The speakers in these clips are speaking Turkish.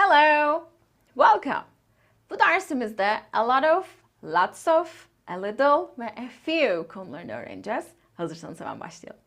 Hello! Welcome! Bu dersimizde a lot of, lots of, a little ve a few konularını öğreneceğiz. Hazırsanız hemen başlayalım.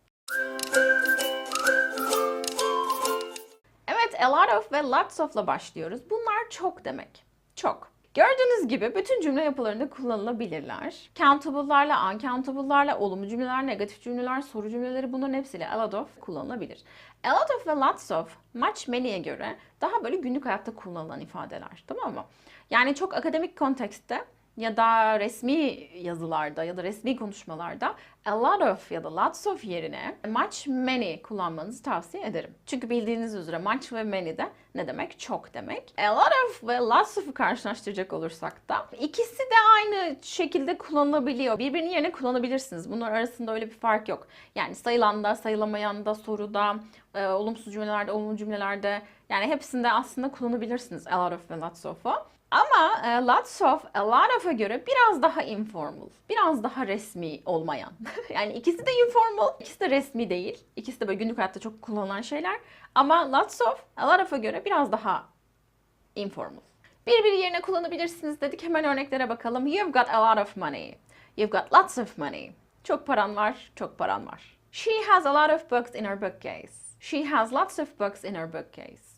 Evet, a lot of ve lots of'la başlıyoruz. Bunlar çok demek. Çok. Gördüğünüz gibi bütün cümle yapılarında kullanılabilirler. Countable'larla, uncountable'larla, olumlu cümleler, negatif cümleler, soru cümleleri bunların hepsiyle a lot of kullanılabilir. A lot of ve lots of, much many'e göre daha böyle günlük hayatta kullanılan ifadeler. Tamam mı? Yani çok akademik kontekste ya da resmi yazılarda ya da resmi konuşmalarda a lot of ya da lots of yerine much many kullanmanızı tavsiye ederim. Çünkü bildiğiniz üzere much ve many de ne demek? Çok demek. A lot of ve lots of'u karşılaştıracak olursak da ikisi de aynı şekilde kullanılabiliyor. Birbirinin yerine kullanabilirsiniz. Bunlar arasında öyle bir fark yok. Yani sayılan da, sayılamayan da, soruda, e, olumsuz cümlelerde, olumlu cümlelerde yani hepsinde aslında kullanabilirsiniz a lot of ve lots of'u. Ama e, lots of, a lot of'a göre biraz daha informal, biraz daha resmi olmayan. yani ikisi de informal, ikisi de resmi değil. İkisi de böyle günlük hayatta çok kullanılan şeyler. Ama lots of, a lot of'a göre biraz daha informal. Birbiri yerine kullanabilirsiniz dedik. Hemen örneklere bakalım. You've got a lot of money. You've got lots of money. Çok paran var, çok paran var. She has a lot of books in her bookcase. She has lots of books in her bookcase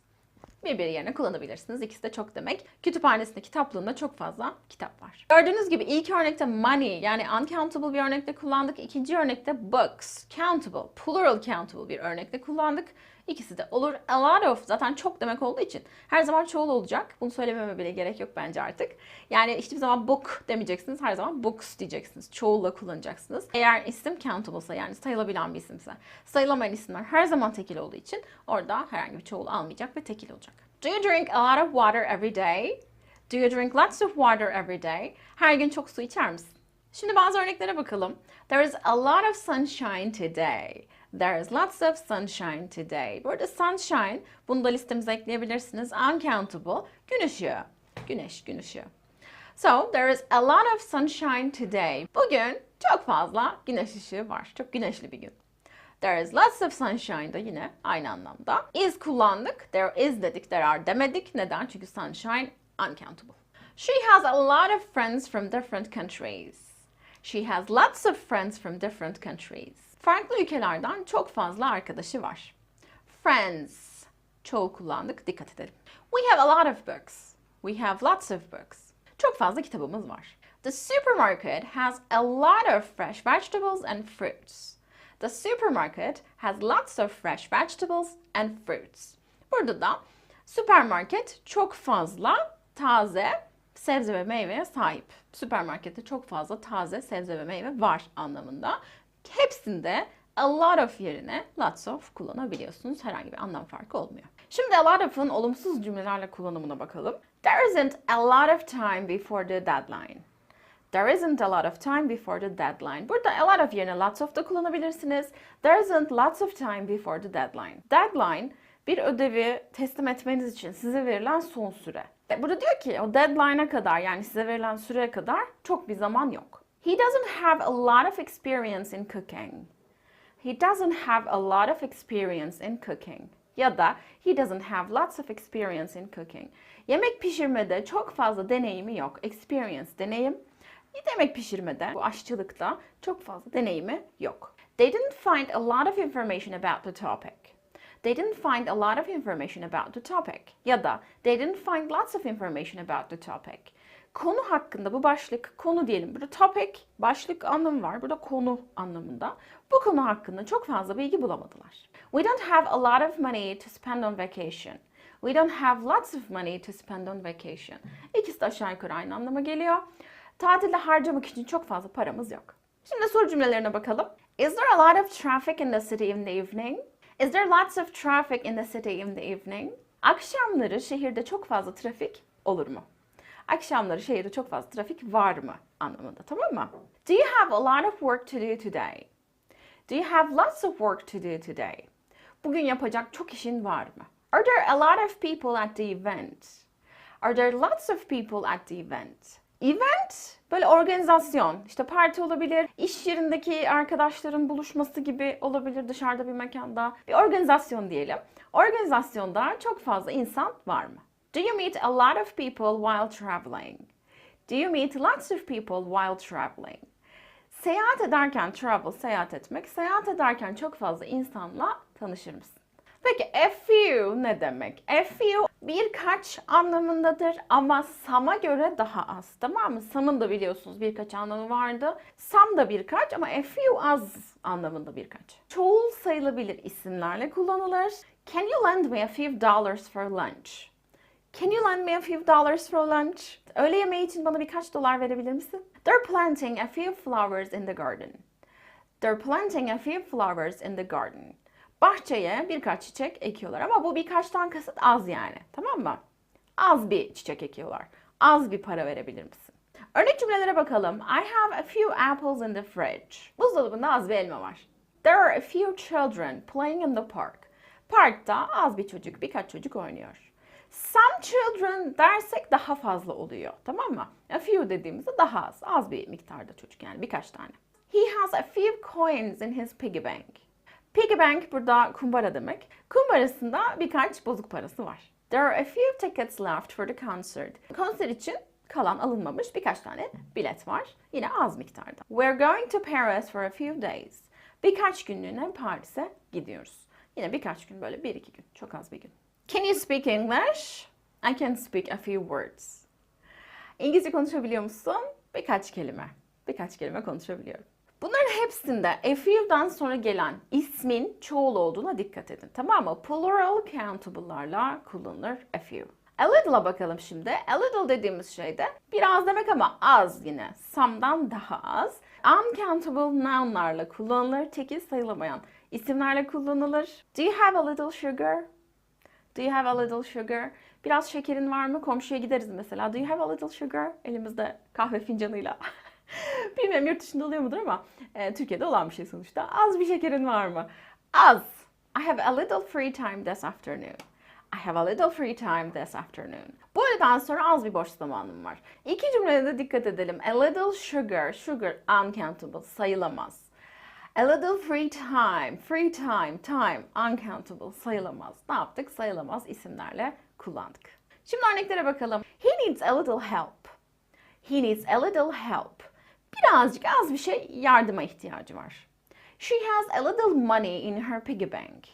birbiri yerine kullanabilirsiniz. İkisi de çok demek. Kütüphanesinde, kitaplığında çok fazla kitap var. Gördüğünüz gibi ilk örnekte money yani uncountable bir örnekte kullandık. İkinci örnekte books, countable, plural countable bir örnekte kullandık. İkisi de olur. A lot of zaten çok demek olduğu için her zaman çoğul olacak. Bunu söylememe bile gerek yok bence artık. Yani hiçbir zaman book demeyeceksiniz. Her zaman books diyeceksiniz. Çoğulla kullanacaksınız. Eğer isim countable'sa yani sayılabilen bir isimse. Sayılamayan isimler her zaman tekil olduğu için orada herhangi bir çoğul almayacak ve tekil olacak. Do you drink a lot of water every day? Do you drink lots of water every day? Her gün çok su içer misin? Şimdi bazı örneklere bakalım. There is a lot of sunshine today. There is lots of sunshine today. Burada sunshine, bunu da listemize ekleyebilirsiniz. Uncountable, gün ışığı. Güneş, gün ışığı. So, there is a lot of sunshine today. Bugün çok fazla güneş ışığı var. Çok güneşli bir gün. There is lots of sunshine da yine aynı anlamda. Is kullandık. There is dedik. There are demedik. Neden? Çünkü sunshine uncountable. She has a lot of friends from different countries. She has lots of friends from different countries. Farklı ülkelerden çok fazla arkadaşı var. Friends. Çoğul kullandık. Dikkat edelim. We have a lot of books. We have lots of books. Çok fazla kitabımız var. The supermarket has a lot of fresh vegetables and fruits. The supermarket has lots of fresh vegetables and fruits. Burada da süpermarket çok fazla taze sebze ve meyveye sahip. Süpermarkette çok fazla taze sebze ve meyve var anlamında. Hepsinde a lot of yerine lots of kullanabiliyorsunuz. Herhangi bir anlam farkı olmuyor. Şimdi a lot of'un olumsuz cümlelerle kullanımına bakalım. There isn't a lot of time before the deadline. There isn't a lot of time before the deadline. Burada a lot of yerine lots of da kullanabilirsiniz. There isn't lots of time before the deadline. Deadline bir ödevi teslim etmeniz için size verilen son süre. E, Burada diyor ki o deadline'a kadar yani size verilen süreye kadar çok bir zaman yok. He doesn't have a lot of experience in cooking. He doesn't have a lot of experience in cooking. Ya da he doesn't have lots of experience in cooking. Yemek pişirmede çok fazla deneyimi yok. Experience, deneyim. Yemek pişirmede, bu aşçılıkta çok fazla deneyimi yok. They didn't find a lot of information about the topic. They didn't find a lot of information about the topic. Ya da they didn't find lots of information about the topic. Konu hakkında bu başlık konu diyelim. Burada topic başlık anlamı var. Burada konu anlamında. Bu konu hakkında çok fazla bilgi bulamadılar. We don't have a lot of money to spend on vacation. We don't have lots of money to spend on vacation. İkisi de aşağı yukarı aynı anlama geliyor. Tatilde harcamak için çok fazla paramız yok. Şimdi soru cümlelerine bakalım. Is there a lot of traffic in the city in the evening? Is there lots of traffic in the city in the evening? Akşamları şehirde çok fazla trafik olur mu? Akşamları şehirde çok fazla trafik var mı anlamında tamam mı? Do you have a lot of work to do today? Do you have lots of work to do today? Bugün yapacak çok işin var mı? Are there a lot of people at the event? Are there lots of people at the event? Event böyle organizasyon. İşte parti olabilir, iş yerindeki arkadaşların buluşması gibi olabilir dışarıda bir mekanda. Bir organizasyon diyelim. Organizasyonda çok fazla insan var mı? Do you meet a lot of people while traveling? Do you meet lots of people while traveling? Seyahat ederken travel, seyahat etmek. Seyahat ederken çok fazla insanla tanışır mısın? Peki a few ne demek? A few birkaç anlamındadır ama some'a göre daha az. Tamam mı? Some'ın da biliyorsunuz birkaç anlamı vardı. Some da birkaç ama a few az anlamında birkaç. Çoğul sayılabilir isimlerle kullanılır. Can you lend me a few dollars for lunch? Can you lend me a few dollars for lunch? Öğle yemeği için bana birkaç dolar verebilir misin? They're planting a few flowers in the garden. They're planting a few flowers in the garden. Bahçeye birkaç çiçek ekiyorlar ama bu birkaçtan kasıt az yani. Tamam mı? Az bir çiçek ekiyorlar. Az bir para verebilir misin? Örnek cümlelere bakalım. I have a few apples in the fridge. Buzdolabında az bir elma var. There are a few children playing in the park. Parkta az bir çocuk, birkaç çocuk oynuyor. Some children dersek daha fazla oluyor. Tamam mı? A few dediğimizde daha az. Az bir miktarda çocuk yani birkaç tane. He has a few coins in his piggy bank. Piggy bank burada kumbara demek. Kumbarasında birkaç bozuk parası var. There are a few tickets left for the concert. Konser için kalan alınmamış birkaç tane bilet var. Yine az miktarda. We're going to Paris for a few days. Birkaç günlüğüne Paris'e gidiyoruz. Yine birkaç gün böyle bir iki gün. Çok az bir gün. Can you speak English? I can speak a few words. İngilizce konuşabiliyor musun? Birkaç kelime. Birkaç kelime konuşabiliyorum. Bunların hepsinde a few'dan sonra gelen ismin çoğul olduğuna dikkat edin. Tamam mı? Plural countable'larla kullanılır a few. A little'a bakalım şimdi. A little dediğimiz şey de biraz demek ama az yine. Some'dan daha az. Uncountable nounlarla kullanılır. Tekil sayılamayan isimlerle kullanılır. Do you have a little sugar? Do you have a little sugar? Biraz şekerin var mı? Komşuya gideriz mesela. Do you have a little sugar? Elimizde kahve fincanıyla. Bilmiyorum yurt dışında oluyor mudur ama e, Türkiye'de olan bir şey sonuçta. Az bir şekerin var mı? Az. I have a little free time this afternoon. I have a little free time this afternoon. Bu öğleden sonra az bir boş zamanım var. İki cümlede de dikkat edelim. A little sugar, sugar uncountable sayılamaz. A little free time, free time, time, uncountable sayılamaz. Ne yaptık? Sayılamaz isimlerle kullandık. Şimdi örneklere bakalım. He needs a little help. He needs a little help. Birazcık az bir şey yardıma ihtiyacı var. She has a little money in her piggy bank.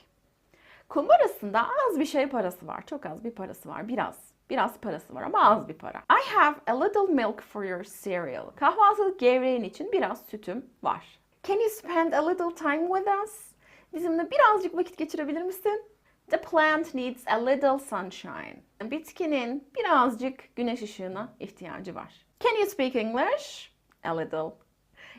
Kumbarasında az bir şey parası var. Çok az bir parası var. Biraz. Biraz parası var ama az bir para. I have a little milk for your cereal. Kahvaltılık gevreğin için biraz sütüm var. Can you spend a little time with us? Bizimle birazcık vakit geçirebilir misin? The plant needs a little sunshine. Bitkinin birazcık güneş ışığına ihtiyacı var. Can you speak English? A little.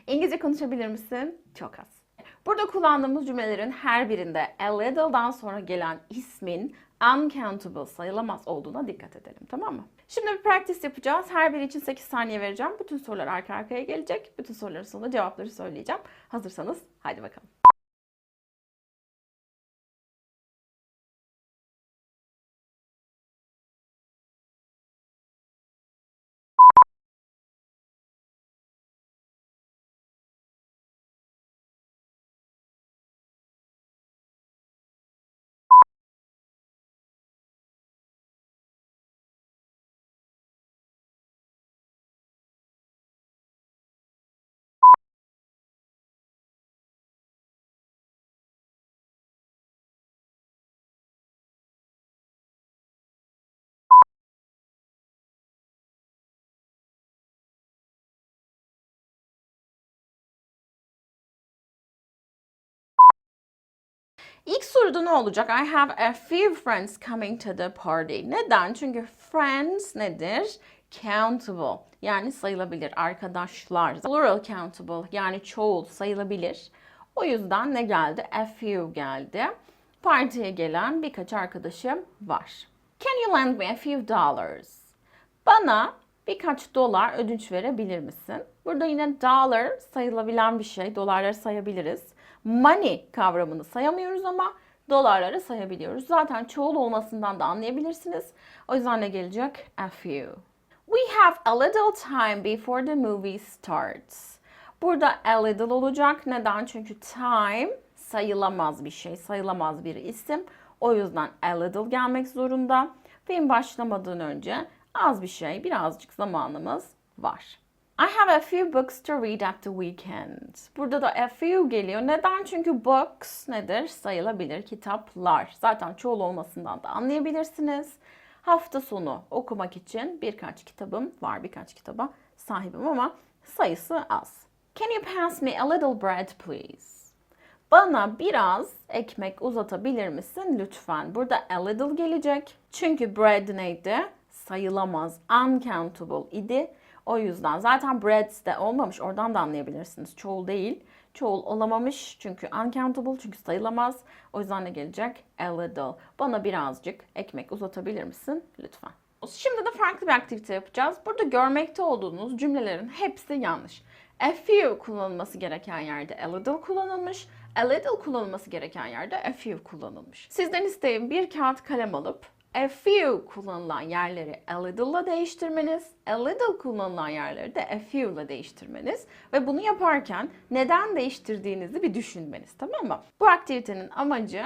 İngilizce konuşabilir misin? Çok az. Burada kullandığımız cümlelerin her birinde a little'dan sonra gelen ismin uncountable sayılamaz olduğuna dikkat edelim tamam mı? Şimdi bir practice yapacağız. Her biri için 8 saniye vereceğim. Bütün sorular arka arkaya gelecek. Bütün soruların sonunda cevapları söyleyeceğim. Hazırsanız haydi bakalım. İlk soruda ne olacak? I have a few friends coming to the party. Neden? Çünkü friends nedir? Countable. Yani sayılabilir. Arkadaşlar. Plural countable. Yani çoğul sayılabilir. O yüzden ne geldi? A few geldi. Partiye gelen birkaç arkadaşım var. Can you lend me a few dollars? Bana birkaç dolar ödünç verebilir misin? Burada yine dollar sayılabilen bir şey. Dolarları sayabiliriz. Money kavramını sayamıyoruz ama dolarları sayabiliyoruz. Zaten çoğul olmasından da anlayabilirsiniz. O yüzden ne gelecek? A few. We have a little time before the movie starts. Burada a little olacak. Neden? Çünkü time sayılamaz bir şey, sayılamaz bir isim. O yüzden a little gelmek zorunda. Film başlamadan önce az bir şey, birazcık zamanımız var. I have a few books to read at the weekend. Burada da a few geliyor. Neden? Çünkü books nedir? Sayılabilir kitaplar. Zaten çoğul olmasından da anlayabilirsiniz. Hafta sonu okumak için birkaç kitabım var. Birkaç kitaba sahibim ama sayısı az. Can you pass me a little bread please? Bana biraz ekmek uzatabilir misin lütfen? Burada a little gelecek. Çünkü bread neydi? Sayılamaz. Uncountable idi. O yüzden zaten breads de olmamış. Oradan da anlayabilirsiniz. Çoğul değil. Çoğul olamamış çünkü uncountable çünkü sayılamaz. O yüzden ne gelecek? A little. Bana birazcık ekmek uzatabilir misin lütfen? Şimdi de farklı bir aktivite yapacağız. Burada görmekte olduğunuz cümlelerin hepsi yanlış. A few kullanılması gereken yerde a little kullanılmış. A little kullanılması gereken yerde a few kullanılmış. Sizden isteğim bir kağıt kalem alıp a few kullanılan yerleri a little'la değiştirmeniz, a little kullanılan yerleri de a few'la değiştirmeniz ve bunu yaparken neden değiştirdiğinizi bir düşünmeniz tamam mı? Bu aktivitenin amacı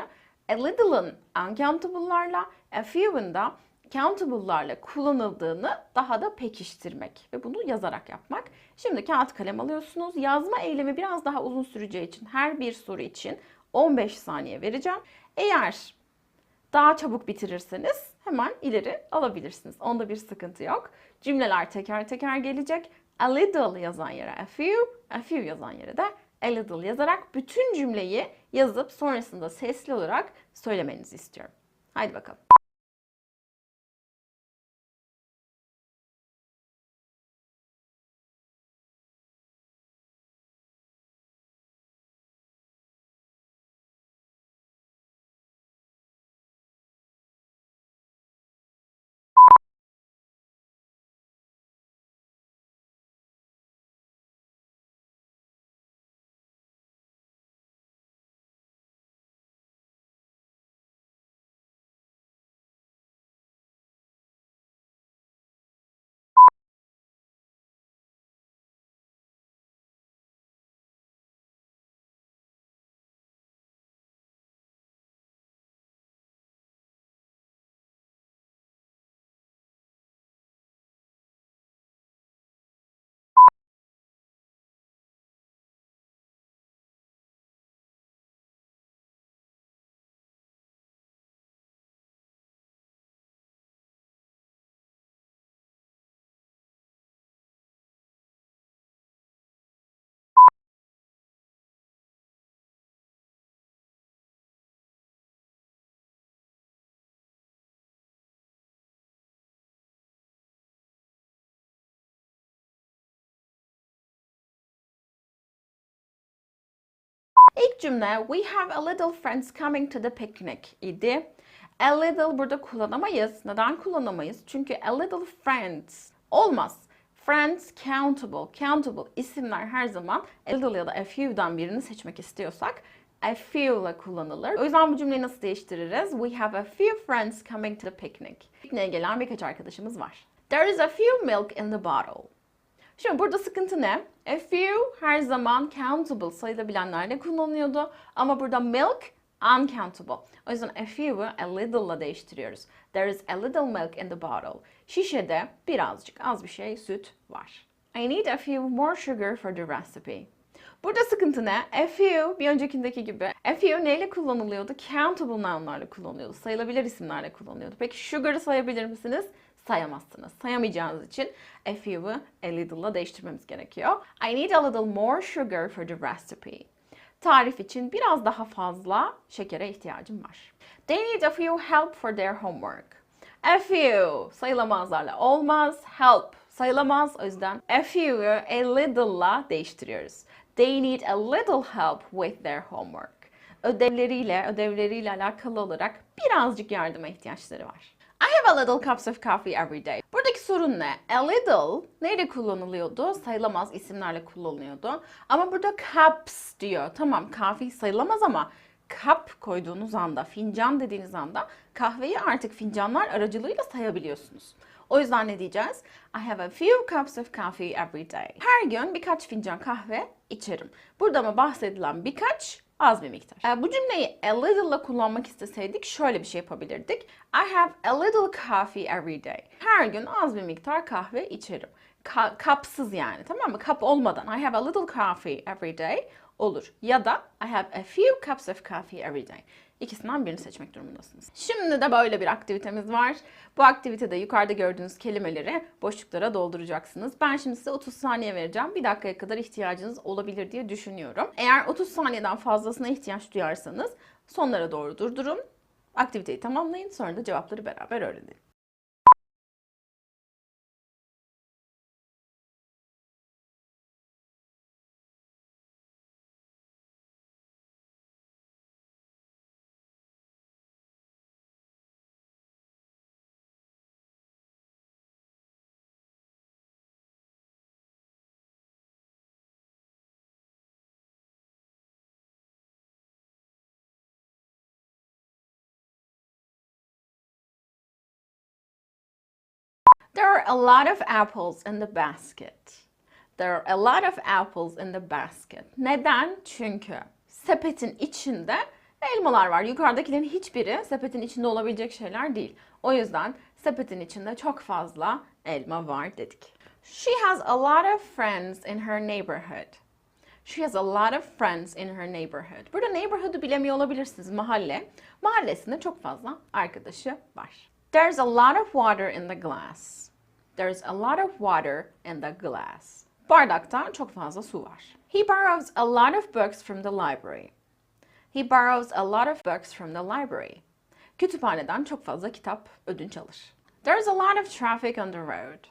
a little'ın uncountable'larla, a few'ın da countable'larla kullanıldığını daha da pekiştirmek ve bunu yazarak yapmak. Şimdi kağıt kalem alıyorsunuz. Yazma eylemi biraz daha uzun süreceği için her bir soru için 15 saniye vereceğim. Eğer daha çabuk bitirirseniz hemen ileri alabilirsiniz. Onda bir sıkıntı yok. Cümleler teker teker gelecek. A little yazan yere a few, a few yazan yere de a little yazarak bütün cümleyi yazıp sonrasında sesli olarak söylemenizi istiyorum. Haydi bakalım. İlk cümle we have a little friends coming to the picnic idi. A little burada kullanamayız. Neden kullanamayız? Çünkü a little friends olmaz. Friends countable. Countable isimler her zaman a little ya da a few'dan birini seçmek istiyorsak a few ile kullanılır. O yüzden bu cümleyi nasıl değiştiririz? We have a few friends coming to the picnic. Pikniğe gelen birkaç arkadaşımız var. There is a few milk in the bottle. Şimdi burada sıkıntı ne? A few her zaman countable sayılabilenlerle kullanılıyordu. Ama burada milk uncountable. O yüzden a few'u a little'la değiştiriyoruz. There is a little milk in the bottle. Şişede birazcık az bir şey süt var. I need a few more sugar for the recipe. Burada sıkıntı ne? A few bir öncekindeki gibi. A few neyle kullanılıyordu? Countable nounlarla kullanılıyordu. Sayılabilir isimlerle kullanılıyordu. Peki sugar'ı sayabilir misiniz? Sayamazsınız. Sayamayacağınız için a few'u a little'la değiştirmemiz gerekiyor. I need a little more sugar for the recipe. Tarif için biraz daha fazla şekere ihtiyacım var. They need a few help for their homework. A few sayılamazlarla olmaz. Help sayılamaz. O yüzden a few'u a little'la değiştiriyoruz. They need a little help with their homework. Ödevleriyle, ödevleriyle alakalı olarak birazcık yardıma ihtiyaçları var. I have a little cups of coffee every day. Buradaki sorun ne? A little neyle kullanılıyordu? Sayılamaz isimlerle kullanılıyordu. Ama burada cups diyor. Tamam kahve sayılamaz ama cup koyduğunuz anda, fincan dediğiniz anda kahveyi artık fincanlar aracılığıyla sayabiliyorsunuz. O yüzden ne diyeceğiz? I have a few cups of coffee every day. Her gün birkaç fincan kahve içerim. Burada mı bahsedilen birkaç Az bir miktar. Ee, bu cümleyi a little'la kullanmak isteseydik şöyle bir şey yapabilirdik. I have a little coffee every day. Her gün az bir miktar kahve içerim. Ka- kapsız yani tamam mı? Kap olmadan I have a little coffee every day olur. Ya da I have a few cups of coffee every day. İkisinden birini seçmek durumundasınız. Şimdi de böyle bir aktivitemiz var. Bu aktivitede yukarıda gördüğünüz kelimeleri boşluklara dolduracaksınız. Ben şimdi size 30 saniye vereceğim. Bir dakikaya kadar ihtiyacınız olabilir diye düşünüyorum. Eğer 30 saniyeden fazlasına ihtiyaç duyarsanız sonlara doğru durdurun. Aktiviteyi tamamlayın. Sonra da cevapları beraber öğrenelim. Are a lot of apples in the basket. There are a lot of apples in the basket. Neden? Çünkü sepetin içinde elmalar var. Yukarıdakilerin hiçbiri sepetin içinde olabilecek şeyler değil. O yüzden sepetin içinde çok fazla elma var dedik. She has a lot of friends in her neighborhood. She has a lot of friends in her neighborhood. Burada neighborhood'u bilemiyor olabilirsiniz. Mahalle. Mahallesinde çok fazla arkadaşı var. There's a lot of water in the glass. There's a lot of water in the glass. Bardakta çok fazla su var. He borrows a lot of books from the library. He borrows a lot of books from the library. Kütüphaneden çok fazla kitap ödünç alır. There's a lot of traffic on the road.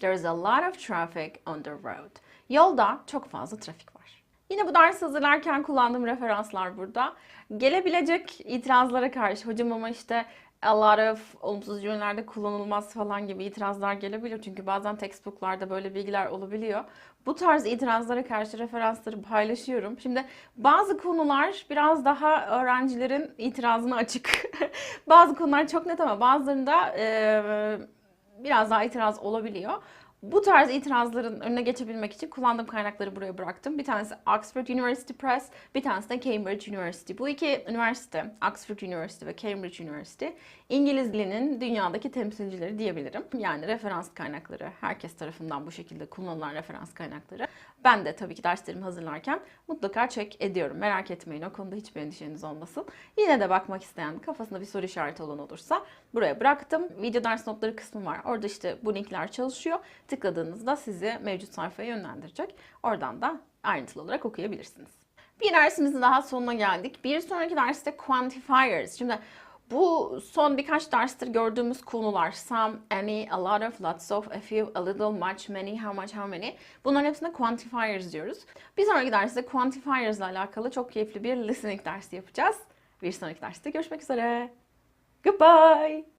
There's a lot of traffic on the road. Yolda çok fazla trafik var. Yine bu ders hazırlarken kullandığım referanslar burada. Gelebilecek itirazlara karşı hocam ama işte a lot of olumsuz cümlelerde kullanılmaz falan gibi itirazlar gelebilir. Çünkü bazen textbooklarda böyle bilgiler olabiliyor. Bu tarz itirazlara karşı referansları paylaşıyorum. Şimdi bazı konular biraz daha öğrencilerin itirazına açık. bazı konular çok net ama bazılarında eee biraz daha itiraz olabiliyor. Bu tarz itirazların önüne geçebilmek için kullandığım kaynakları buraya bıraktım. Bir tanesi Oxford University Press, bir tanesi de Cambridge University. Bu iki üniversite, Oxford University ve Cambridge University, İngiliz dilinin dünyadaki temsilcileri diyebilirim. Yani referans kaynakları, herkes tarafından bu şekilde kullanılan referans kaynakları. Ben de tabii ki derslerimi hazırlarken mutlaka check ediyorum. Merak etmeyin o konuda hiçbir endişeniz olmasın. Yine de bakmak isteyen, kafasında bir soru işareti olan olursa buraya bıraktım. Video ders notları kısmı var. Orada işte bu linkler çalışıyor. Tıkladığınızda sizi mevcut sayfaya yönlendirecek. Oradan da ayrıntılı olarak okuyabilirsiniz. Bir dersimizin daha sonuna geldik. Bir sonraki derste quantifiers. Şimdi bu son birkaç derstir gördüğümüz konular some, any, a lot of, lots of, a few, a little, much, many, how much, how many bunların hepsine quantifiers diyoruz. Bir sonraki derste quantifiers ile alakalı çok keyifli bir listening dersi yapacağız. Bir sonraki derste görüşmek üzere. Goodbye.